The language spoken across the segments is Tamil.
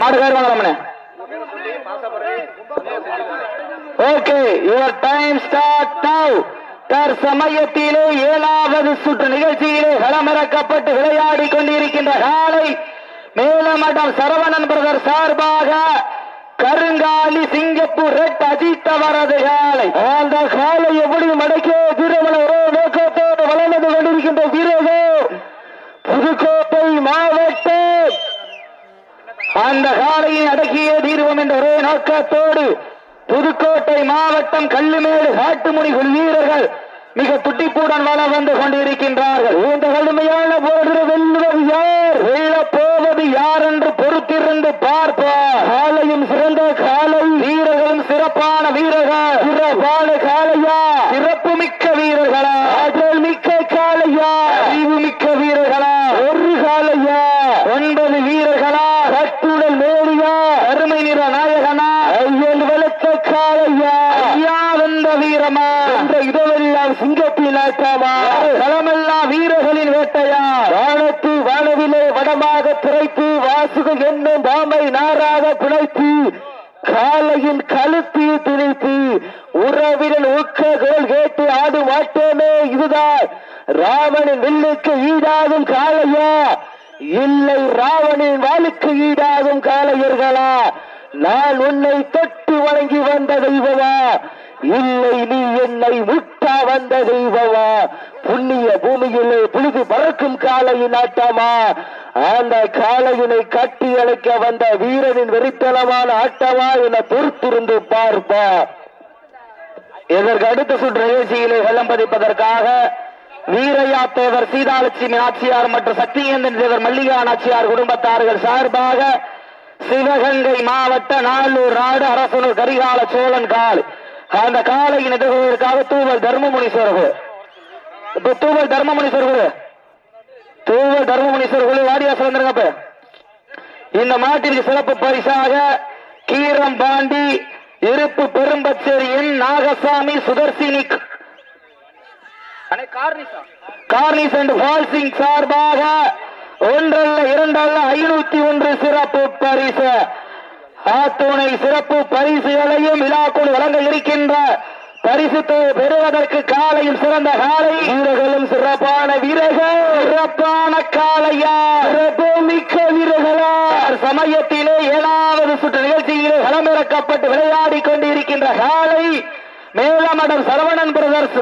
மாடு கயிறு okay your time start now தற்சமயத்திலே ஏழாவது சுற்று நிகழ்ச்சியிலே களமிறக்கப்பட்டு விளையாடி கொண்டிருக்கின்ற காலை மேலமடம் சரவணன் பிரதர் சார்பாக கருங்காலி சிங்கப்பூர் ரெட் அஜித் அவரது காலை காலை எப்படி மடக்கே திருமண நோக்கத்தோடு வளர்ந்து கொண்டிருக்கின்ற வீரர்கள் புதுக்கோட்டை மாவட்டம் அந்த காலையை அடக்கிய தீர்வம் என்ற ஒரே நோக்கத்தோடு புதுக்கோட்டை மாவட்டம் கல்லுமேடு காட்டுமுனி வீரர்கள் மிக துட்டிப்புடன் வள வந்து கொண்டிருக்கின்றார்கள் இந்த கடுமையான போன்று வெல்வது யார் வெல்லப் போவது யார் என்று பொறுத்திருந்து பார்ப்பார் காலையும் சிறந்த காலை வீரர்களும் சிறப்பான வீரர்கள் சிறப்பான காலையா? சிறப்பு மிக்க வீரர்களா. ஆற்றல் மிக்க காலையா? அறிவு மிக்க வீரர்களா. ஒரு காலையா? ஒன்பது வீரர்களா. கட்டுடல் மேடியா அருமை நிற நாயகனா. ஐயன் வெளுத்த காலையா? ஐயா வந்த வீரமா. என்ற இதுவெல்லாம் சிங்கத்தின் ஆட்டமா களமெல்லாம் வீரர்களின் வேட்டையா? வானத்து வானவிலே வடமாக துரைத்து வாசுகு என்னும் பாம்பை நாராக பிணைத்து காலையின் கழுத்து திணித்து உறவினன் ஊக்க கோல் கேட்டு ஆடு மாட்டோமே இதுதான். ராவணின் வில்லுக்கு ஈடாகும் காளையா? இல்லை ராவணின் வாளுக்கு ஈடாகும் காளையர்களா? நான் உன்னை தொட்டு வணங்கி வந்த தெய்வமா? இல்லை நீ என்னை முட்டா வந்த தெய்வமா? புண்ணிய பூமியிலே புழுது பறக்கும் காளையின் ஆட்டமா? அந்த காளையினை கட்டி அழைக்க வந்த வீரனின் வெறித்தனமான ஆட்டமா? என பொறுத்திருந்து பார்ப்பா இதற்கு அடுத்த சுற்று நிகழ்ச்சியிலே வெள்ளம் பதிப்பதற்காக வீரையா தேவர் சீதாலட்சுமி நாச்சியார் மற்றும் சக்தியேந்திரன் தேவர் மல்லிகா நாச்சியார் குடும்பத்தார்கள் சார்பாக சிவகங்கை மாவட்ட நாளூர் நாடு அரசனூர் கரிகால சோழன் கால் அந்த காலையின் எதிர்கொள்வதற்காக தூவல் தர்மமுனி குழு. தூவல் தர்மமுனி குழு. தூவல் தர்மமுனி குழு வாடியாசல் சொல்லுங்க இந்த மாட்டிற்கு சிறப்பு பரிசாக கீரம் பாண்டி இருப்பு பெரும்பச்சேரியின் நாகசாமி சுதர்சினி. கார்னிஸ் அண்ட் ஃபால்சிங் சார்பாக ஒன்றல்ல இரண்டல்ல ஐநூத்தி ஒன்று சிறப்பு பரிசு. ஆத்துணை சிறப்பு பரிசுகளையும் விழாக்குள் வழங்க இருக்கின்ற பரிசு பெறுவதற்கு காலையும் சிறந்த காலை. வீரர்களும் சிறப்பான வீரர்கள். சிறப்பான காலையா சிறப்பு மிக்க வீரர்களா. சமயத்திலே ஏழாவது சுற்று நிகழ்ச்சியிலே களமிறக்கப்பட்டு விளையாடி கொண்டிருக்கின்ற காலை மேலமடம் சரவணன் பிரதர்ஸ்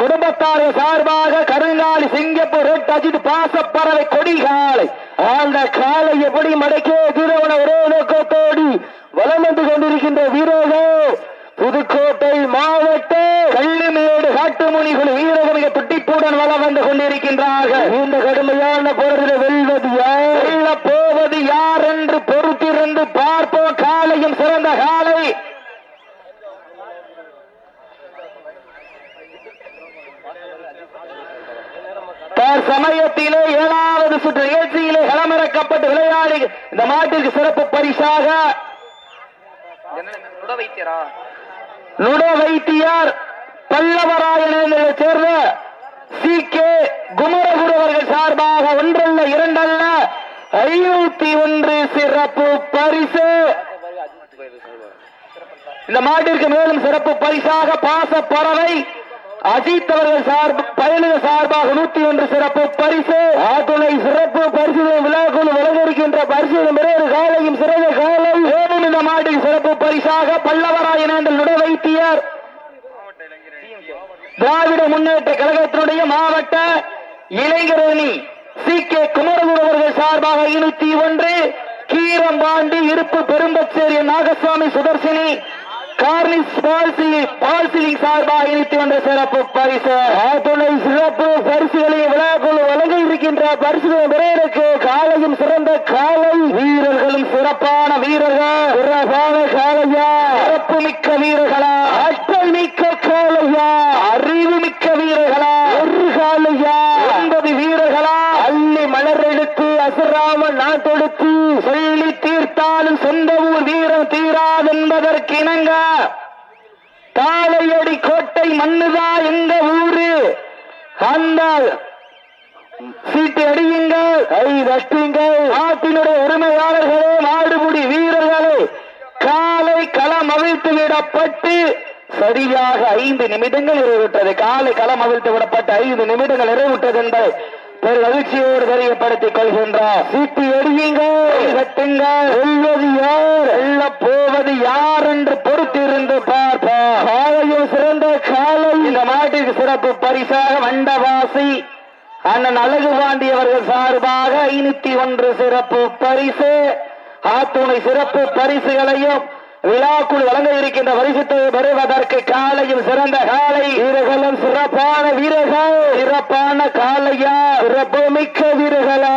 குடும்பத்தார்கள் சார்பாக கருங்காலி சிங்கப்பூர் ரெட் அஜித் பாசப்பறவை கொடி காலை அந்த காலை எப்படி மடக்கே திருவன ஒரே நோக்கத்தோடி வலம் வந்து கொண்டிருக்கின்ற வீரர்கள்? புதுக்கோட்டை மா கள்ளிமேடு காட்டுமுனிகள் வீரர்கள் மிக துட்டிப்புடன் வலம் வந்து கொண்டிருக்கின்றார்கள் இந்த கடுமையான போரில் வெல்வது யார் வெல்ல போவது யார் என்று பொறுத்திருந்து பார்ப்போம் காலையும் சிறந்த காலை சமயத்திலே ஏழாவது சுற்று நிகழ்ச்சியிலே களமிறக்கப்பட்டு விளையாடி. இந்த மாட்டிற்கு சிறப்பு பரிசாக. நுட வைத்தியார்? பல்லவராயனை சேர்ந்த சி கே குமரகுரு அவர்கள் சார்பாக ஒன்றல்ல இரண்டல்ல ஐநூத்தி ஒன்று சிறப்பு பரிசு. இந்த மாட்டிற்கு மேலும் சிறப்பு பரிசாக பாச பறவை அஜித் அவர்கள் சார்பு பயணிக சார்பாக நூத்தி ஒன்று சிறப்பு பரிசு. ஆத்துணை சிறப்பு பரிசு விழாக்குழு வழங்க இருக்கின்ற பரிசு ஒரு காலையும் சிறந்த காலை. ஏனும் இந்த மாட்டின் சிறப்பு பரிசாக பல்லவராயனேந்தல் நுட வைத்தியர். திராவிட முன்னேற்ற கழகத்தினுடைய மாவட்ட இளைஞரணி சி. கே. குமரகுரு அவர்கள் சார்பாக இருநூத்தி ஒன்று. கீரம்பாண்டி இருப்பு பெரும்பச்சேரி நாகசாமி சுதர்சினி கார்னிஸ் பால்சிலி பால்சிலிங் சார்பாக ஐநூத்தி ஒன்று சிறப்பு பரிசு. ஆத்துணை சிறப்பு பரிசுகளை விழாக்குழு வழங்க இருக்கின்ற பரிசுகள் பிறருக்கு காலையும் சிறந்த காலை வீரர்களும் சிறப்பான வீரர்கள். சிறப்பான காலையா சிறப்பு மிக்க வீரர்களா? அட்டல் மிக்க காலையா அறிவு மிக்க வீரர்களா? காலையடி கோட்டை மண்ணுதா எங்க ஊரு? அந்த சீட்டு அடியுங்கள். கை தட்டுங்கள். நாட்டினுடைய உரிமையாளர்களே நாடுபுடி வீரர்களே காலை களம் அவிழ்த்து விடப்பட்டு சரியாக ஐந்து நிமிடங்கள் நிறைவுற்றது. காலை களம் அவிழ்த்து விடப்பட்டு ஐந்து நிமிடங்கள் நிறைவுற்றது என்பதை மகிழ்ச்சியோடு தெரியப்படுத்திக் கொள்கின்றார். சீட்டு எடியுங்கள் கட்டுங்கள். வெல்வது யார்? வெல்ல போவது யார் என்று பொறுத்திருந்து பார்ப்போம். காலையில் சிறந்த காலை. இந்த மாட்டிற்கு சிறப்பு பரிசாக வண்டவாசி அண்ணன் அழகு பாண்டி அவர்கள் சார்பாக ஐநூத்தி ஒன்று சிறப்பு பரிசு. ஆத்துணை சிறப்பு பரிசுகளையும் விழாக்குழு வழங்க இருக்கின்ற பரிசுத்தை பெறுவதற்கு காலையில் சிறந்த காலை. வீரர்களும் சிறப்பான வீரர்கள். சிறப்பான காலையா? சிறப்பு மிக்க வீரர்களா?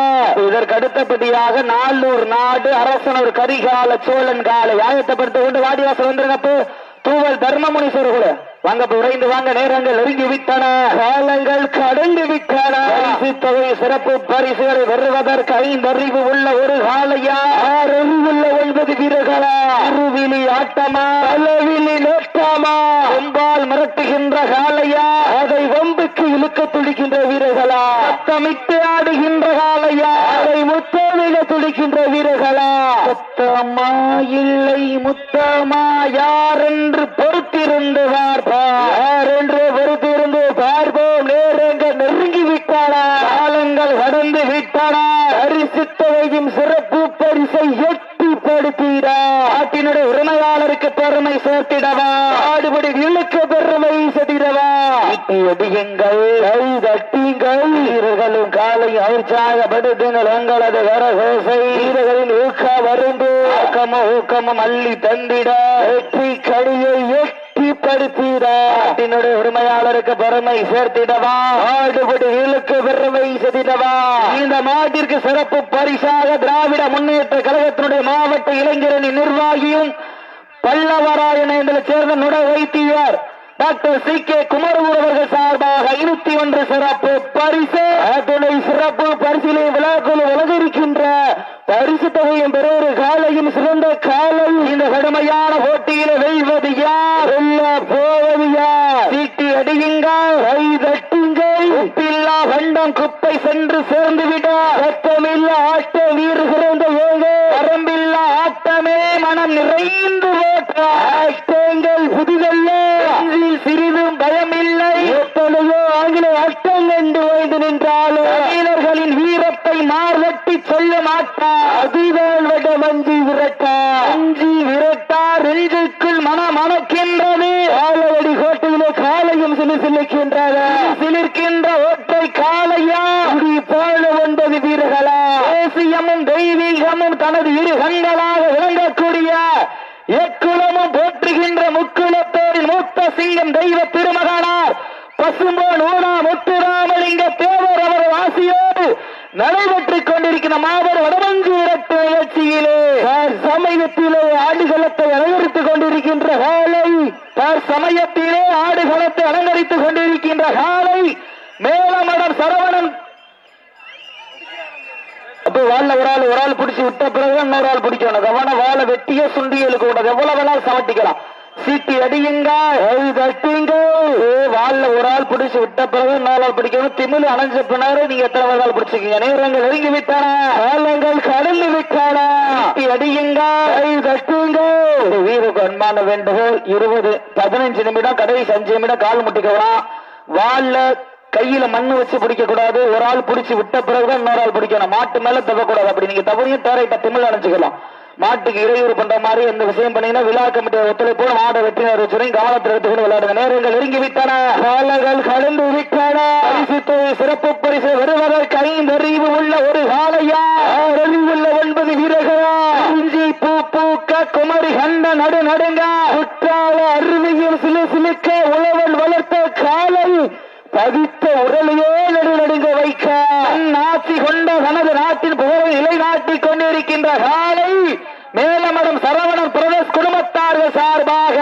இதற்கு அடுத்தபடியாக நாளூர் நாடு அரசனூர் கரிகால சோழன் காலை ஆயத்தப்படுத்திக் கொண்டு வாடிவாசல் வந்திருந்தப்போ தூவல் தர்மமுனீஸ்வரர் கூட. வாங்க விரைந்து வாங்க நேரங்கள் நெருங்கி விட்டன. காலங்கள் கடந்து விட்டன. பரிசு தொகை சிறப்பு பரிசுகளை பெறுவதற்கு ஐந்தறிவு உள்ள ஒரு காலையா ஆறறிவு உள்ள ஒன்பது வீரர்களா? இருவிழி ஆட்டமா? அளவிலி நோட்டமா? கொம்பால் மிரட்டுகின்ற காலையா அதை வம்புக்கு இழுக்க துடிக்கின்ற வீரர்களா? சத்தமிட்டு ஆடுகின்ற காலையா அதை முத்தமிழ துடிக்கின்ற வீரர்களா? முத்தமா இல்லை முத்தமா யார் என்று பொறுத்திருந்து பார்ப்பார் என்று பொறுத்திருந்து பார்ப்போம். நேரங்கள் நெருங்கி விட்டானா காலங்கள் கடந்து விட்டானா. பரிசு சிறப்பு பரிசை எட்டிப்படுத்திடா நாட்டினுடைய உரிமையாளருக்கு பெருமை சேர்த்திடவா? ஆடுபடி இழுக்க பெருமை சேர்த்திடவா? எடியுங்கள் கை தட்டிங்கள் வீரர்களும் காலை உற்சாகப்படுத்துங்கள் எங்களது கரகோசை வீரர்களின் ஊக்க வரும்பு ஊக்கமும் ஊக்கமும் அள்ளி தந்திட. வெற்றி கடியை எட்டிப்படுத்திட நாட்டினுடைய உரிமையாளருக்கு பெருமை சேர்த்திடவா. இழுக்க பெருமை சேர்த்திடவா இந்த நாட்டிற்கு சிறப்பு பரிசாக திராவிட முன்னேற்ற கழகத்தினுடைய மாவட்ட இளைஞரணி நிர்வாகியும் பல்லவராயன என்பதை சேர்ந்த நுட வைத்தியர் டாக்டர் சி கே குமரூர் அவர்கள் சார்பாக ஐநூத்தி ஒன்று சிறப்பு பரிசு. துணை சிறப்பு பரிசிலே விழாக்குழு வழங்கியிருக்கின்ற பரிசு தொகையும் பெற ஒரு காலையும் சிறந்த காலை இந்த கடுமையான போட்டியில வெல்வது யார்? வீரர்களின் வீரத்தை மார்வட்டி சொல்ல மாட்டார். அதுதான் விட மஞ்சி விரட்டா மஞ்சி விரட்டா நெஞ்சுக்குள் மன மணக்கின்றது. கோட்டையிலே காலையும் சிலு சிலிக்கின்றது சிலிர்க்கின்ற சமயத்திலே ஆடுகளத்தை அலங்கரித்துக் கொண்டிருக்கின்ற காலை. தற்சமயத்திலே ஆடுகளத்தை அலங்கரித்துக் கொண்டிருக்கின்ற காலை. மேலமடம் சரவணன். அப்ப வாழ ஒரு ஆள் ஒரு ஆள் பிடிச்சு விட்ட பிறகு இன்னொரு ஆள் பிடிக்கணும். கவன வாழை வெட்டிய சுண்டியலுக்கு கூட எவ்வளவு வேணாலும் சமட்டிக்கலாம். சீட்டி அடியுங்க தட்டுங்க. வால்ல ஒரு ஆள் பிடிச்சு விட்ட பிறகு இன்னொரு ஆள் பிடிக்கணும். திமிழ் அணைஞ்ச பின்னாரு நீங்க எத்தனை ஆள் பிடிச்சிக்கீங்க நேரங்கள் நெருங்கி விட்டான. காலங்கள் கடந்து விட்டான. அடியுங்க தட்டுங்க. வீருக்கு அன்பான வேண்டுகோள் இருபது பதினஞ்சு நிமிடம் கடைசி அஞ்சு நிமிடம் கால் முட்டிக்கலாம் வால்ல கையில மண்ணு வச்சு பிடிக்க கூடாது. ஒரு ஆள் பிடிச்சு விட்ட பிறகுதான் இன்னொரு ஆள் பிடிக்கணும். மாட்டு மேல தவக்கூடாது. அப்படி நீங்க தவறையும் தேரைட்ட திமிழ் அணைச்சுக்கலாம் மாட்டுக்கு இடையூறு பண்ற மாதிரி எந்த விஷயம் பண்ணீங்கன்னா விழா கமிட்டி ஒத்துழைப்போடு மாட வெற்றினர் வச்சுரையும் கவனத்தில் எடுத்துக்கொண்டு விளையாடுங்க. நேரங்கள் நெருங்கி விட்டன. காலங்கள் கடந்து விட்டன. பரிசு சிறப்பு பரிசு வருவதற்கு ஐந்து அறிவு உள்ள ஒரு காலையா அறிவு உள்ள ஒன்பது வீரர்களா? இஞ்சி பூ பூக்க குமரி கண்ட நடு நடுங்க. குற்றால அருவியில் சிலு சிலுக்க உழவன் வளர்த்த காலை பதித்த உடலையே நடுநடுங்க வைக்க ஆட்சி கொண்ட தனது நாட்டின் புகழை நிலைநாட்டிக் கொண்டிருக்கின்ற காலை மேலமடம் சரவணன் பிரதேஷ் குடும்பத்தார்கள் சார்பாக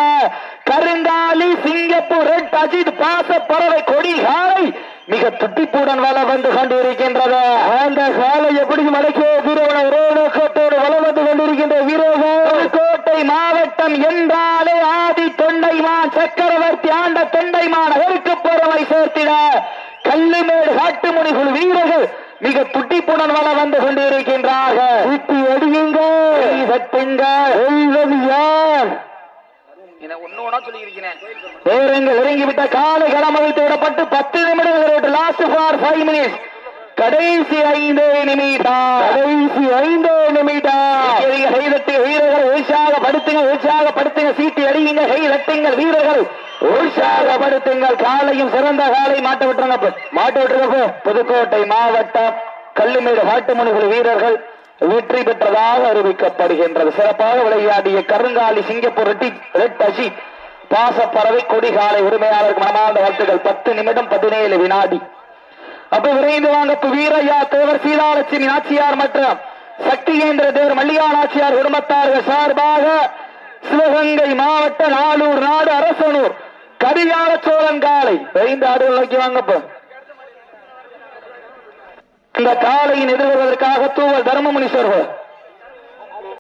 கருங்காலி சிங்கப்பூர் ரெட் அஜித் பாச பறவை கொடி காலை மிக துட்டிப்புடன் வள வந்து கொண்டிருக்கின்றது. அந்த காலை எப்படி மடக்கிய வீரவன உரோடோக்கத்தோடு வள வந்து கொண்டிருக்கின்ற வீரர்கள். கோட்டை மாவட்டம் என்றாலே ஆதி தொண்டைமான் சக்கரவர்த்தி ஆண்ட தொண்டைமான் அவருக்கு பொறுமை சேர்த்திட கல்லுமேடு காட்டுமணி குழு வீரர்கள் மிக துட்டிப்புடன் வள வந்து கொண்டிருக்கின்றார்கள். சுட்டி அடியுங்க தட்டுங்க வெல்வது யார் நேரங்கள் இறங்கிவிட்ட காலை களமதித்து விடப்பட்டு பத்து நிமிடங்கள் லாஸ்ட் ஃபார் ஃபைவ் மினிட்ஸ் கடைசி ஐந்து நிமிடம். கடைசி ஐந்து நிமிடம். கைதட்டி வீரர்கள் உற்சாகப்படுத்துங்க உற்சாகப்படுத்துங்க. சீட்டி அடியுங்க கை தட்டுங்கள் வீரர்கள் உற்சாகப்படுத்துங்கள். காலையும் சிறந்த காலை மாட்ட விட்டுருங்க. மாட்ட விட்டுருங்க. புதுக்கோட்டை மாவட்டம் கல்லுமேடு காட்டுமணிகள் வீரர்கள் வெற்றி பெற்றதாக அறிவிக்கப்படுகின்றது. சிறப்பாக விளையாடிய கருங்காலி சிங்கப்பூர் ரெட்டி ரெட் அசி பாசப்பறவை கொடிகாலை உரிமையாளருக்கு மனமார்ந்த வாழ்த்துக்கள். பத்து நிமிடம் பதினேழு வினாடி. அப்ப விரைந்து வாங்க வீரையா தேவர் சீதாலட்சுமி நாச்சியார் மற்றும் சக்திகேந்திர தேவர் மல்லிகா நாச்சியார் குடும்பத்தார்கள் சார்பாக சிவகங்கை மாவட்ட நாளூர் நாடு அரசனூர் கடிகால சோழன் காலை விரைந்து ஆடுகள் நோக்கி வாங்கப்ப இந்த காலையின் எதிர்வருவதற்காக தூவல் தர்மமுனீஸ்வரர்.